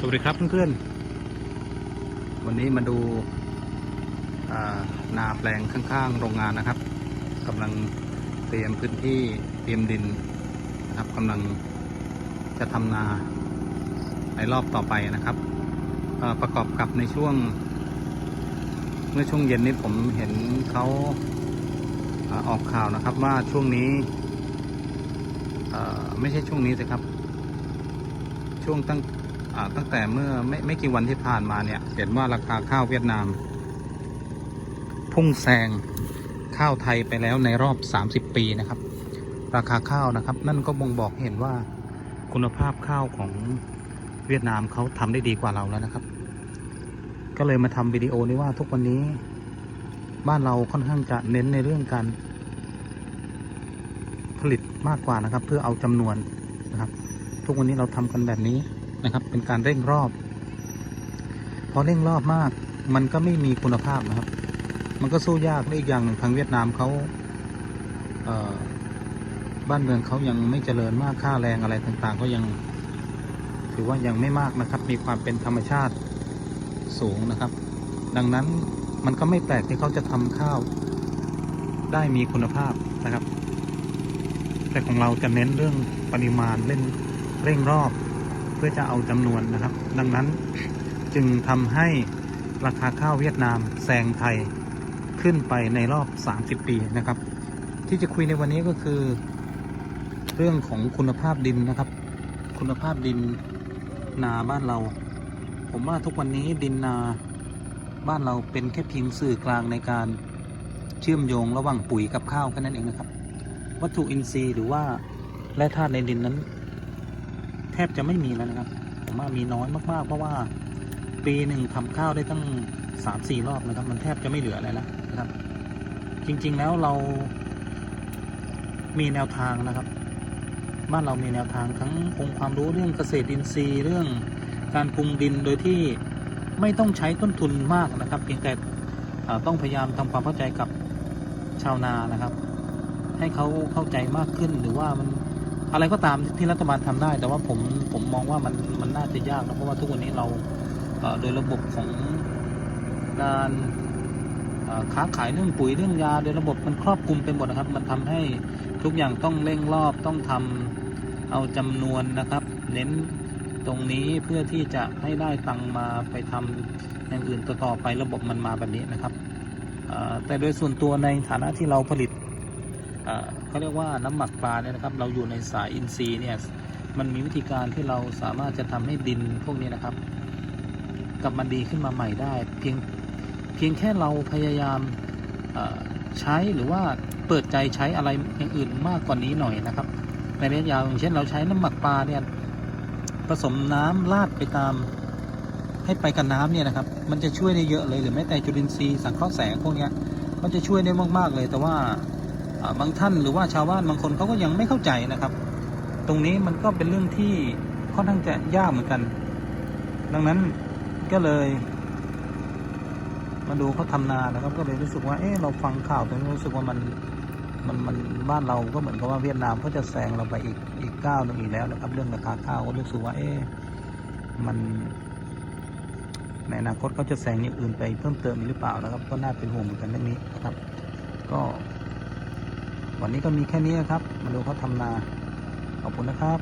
สวัสดีครับเพื่อนๆ วันนี้มาดูานาแปลงข้างๆ โรงงานนะครับกำลังเตรียมพื้นที่เตรียมดินนะครับกำลังจะทำนาในรอบต่อไปนะครับ ประกอบกับในช่วง เมื่อช่วงเย็นนี้ผมเห็นเขาอาออกข่าวนะครับว่าช่วงนี้ไม่ใช่ช่วงนี้สิครับ ช่วงตั้ง ตั้งแต่เมื่อไม่ไม่กี่วันที่ผ่านมาเนี่ย เห็นว่าราคาข้าวเวียดนาม พุ่งแซงข้าวไทยไปแล้วในรอบ 30 ปีนะครับ ราคาข้าวนะครับ นั่นก็บ่งบอกเห็นว่าคุณภาพข้าวของเวียดนามเขาทำได้ดีกว่าเราแล้วนะครับ ก็เลยมาทำวิดีโอนี้ว่าทุกวันนี้บ้านเราค่อนข้างจะเน้นในเรื่องการผลิตมากกว่านะครับ เพื่อเอาจำนวนนะครับ ทุกวันนี้เราทำกันแบบนี้ นะครับ เป็นการเร่งรอบพอเร่งรอบมาก มันก็ไม่มีคุณภาพนะครับ มันก็สู้ยากและอีกอย่างหนึ่งทางเวียดนามเขาเบ้านเมืองเขายังไม่เจริญมากค่าแรงอะไรต่างๆ ก็ยังถือว่ายังไม่มากนะครับ มีความเป็นธรรมชาติสูงนะครับ ดังนั้นมันก็ไม่แปลกที่เขาจะทำข้าวได้มีคุณภาพนะครับ แต่ของเราจะเน้นเรื่องปริมาณเล่นเร่งรอบ เพื่อจะเอาจำนวนนะครับ ดังนั้นจึงทำให้ราคาข้าวเวียดนามแซงไทยขึ้นไปในรอบ 30 ปีนะครับ ที่จะคุยในวันนี้ก็คือ เรื่องของคุณภาพดินนะครับ คุณภาพดินนาบ้านเรา ผมว่าทุกวันนี้ดินนาบ้านเราเป็นแค่เพียงสื่อกลางในการเชื่อมโยงระหว่างปุ๋ยกับข้าวแค่นั้นเองนะครับ วัตถุอินทรีย์หรือว่าแร่ธาตุในดินนั้น บจะไม่มีแล้วนะครับผมว่ามีน้อยมากๆ เพราะว่าปีหนึ่งทำข้าวได้ตั้งสามสี่รอบนะครับ มันแทบจะไม่เหลืออะไรแล้วนะครับ จริงๆแล้วเรามีแนวทางนะครับ บ้านเรามีแนวทางทั้งองค์ความรู้เรื่องเกษตรอินทรีย์เรื่องการปรุงดินโดยที่ไม่ต้องใช้ต้นทุนมากนะครับ เพียงแต่ต้องพยายามทำความเข้าใจกับชาวนานะครับ ให้เขาเข้าใจมากขึ้นหรือว่ามัน อะไรก็ตามที่รัฐบาลทำได้ แต่ว่าผมผมมองว่ามันมันน่าจะยากนะเพราะว่าทุกวันนี้เราโดยระบบของการค้าขายเรื่องปุ๋ยเรื่องยา โดยระบบมันครอบคลุมไปหมดนะครับ มันทำให้ทุกอย่างต้องเร่งรอบต้องทำเอาจำนวนนะครับ เน้นตรงนี้เพื่อที่จะให้ได้ตังมาไปทำอย่างอื่นต่อๆไประบบมันมาแบบนี้นะครับแต่โดยส่วนตัวในฐานะที่เราผลิต เขาเรียกว่าน้ำหมักปลาเนี่ยนะครับ เราอยู่ในสายอินทรีย์เนี่ยมันมีวิธีการที่เราสามารถจะทำให้ดินพวกนี้นะครับกลับมาดีขึ้นมาใหม่ได้ เพียงเพียงแค่เราพยายามใช้หรือว่าเปิดใจใช้อะไรอย่างอื่นมากกว่านี้หน่อยนะครับ ในระยะยาวอย่างเช่นเราใช้น้ำหมักปลาเนี่ยผสมน้ำราดไปตามให้ไปกับน้ำเนี่ยนะครับ มันจะช่วยได้เยอะเลยหรือแม้แต่จุลินทรีย์สังเคราะห์แสงพวกนี้มันจะช่วยได้มาก ๆ เลยแต่ว่า บางท่านหรือว่าชาวบ้านบางคนเขาก็ยังไม่เข้าใจนะครับ ตรงนี้มันก็เป็นเรื่องที่ค่อนข้างจะยากเหมือนกัน ดังนั้นก็เลย มาดูเขาทำนานะครับ ก็เลยรู้สึกว่า เออเราฟังข่าวตรงนี้รู้สึกว่ามันมันมันบ้านเราก็เหมือนกับว่าเวียดนามก็จะแซงเราไปอีกอีกก้าวหนึงอีกแล้วนะครับ เรื่องราคาข้าวก็รู้สึกว่า เออมันในอนาคตเขาจะแซงอย่างอื่นไปเพิ่มเติมหรือเปล่านะครับ ก็น่าเป็นห่วงเหมือนกันเรื่องนี้นะครับ ก็ วันนี้ก็มีแค่นี้ครับ มาดูเขาทำนา ขอบคุณนะครับ